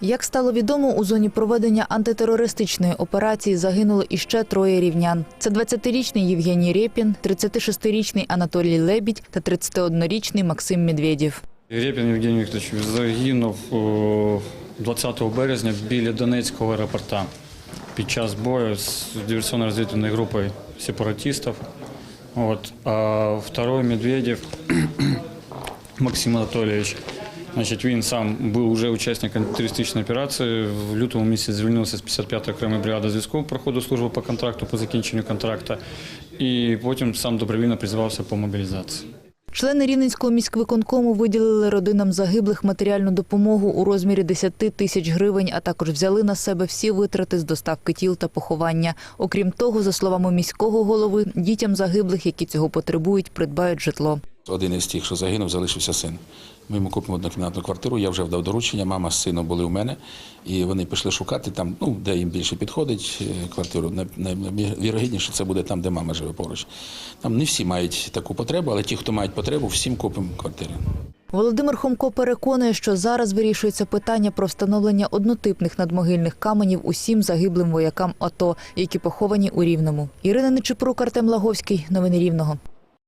Як стало відомо, у зоні проведення антитерористичної операції загинули іще троє рівнян. Це 20-річний Євгеній Рєпін, 36-річний Анатолій Лебідь та 31-річний Максим Медведєв. Рєпін Євгеній Вікторович загинув 20 березня біля Донецького аеропорта під час бою з диверсійно-розвідувальною групою сепаратистів. От. А второй Медведєв Максим Анатолійович. Значить, він сам був вже учасником антитерористичної операції. В лютому місяці звільнився з 55-ї окремої бригади зв'язку проходу служби по контракту по закінченню контракту. І потім сам добровільно призивався по мобілізації. Члени Рівненського міськвиконкому виділили родинам загиблих матеріальну допомогу у розмірі 10 тисяч гривень, а також взяли на себе всі витрати з доставки тіл та поховання. Окрім того, за словами міського голови, дітям загиблих, які цього потребують, придбають житло. Один із тих, що загинув, залишився син. Ми йому купимо однокімнатну квартиру. Я вже вдав доручення. Мама з сином були у мене, і вони пішли шукати там, ну де їм більше підходить е, квартиру. Най- Найвірогідніше це буде там, де мама живе поруч. Там не всі мають таку потребу, але ті, хто мають потребу, всім купимо квартири. Володимир Хомко переконує, що зараз вирішується питання про встановлення однотипних надмогильних каменів усім загиблим воякам АТО, які поховані у Рівному. Ірина Нечипрук, Артем Лаговський. Новини Рівного.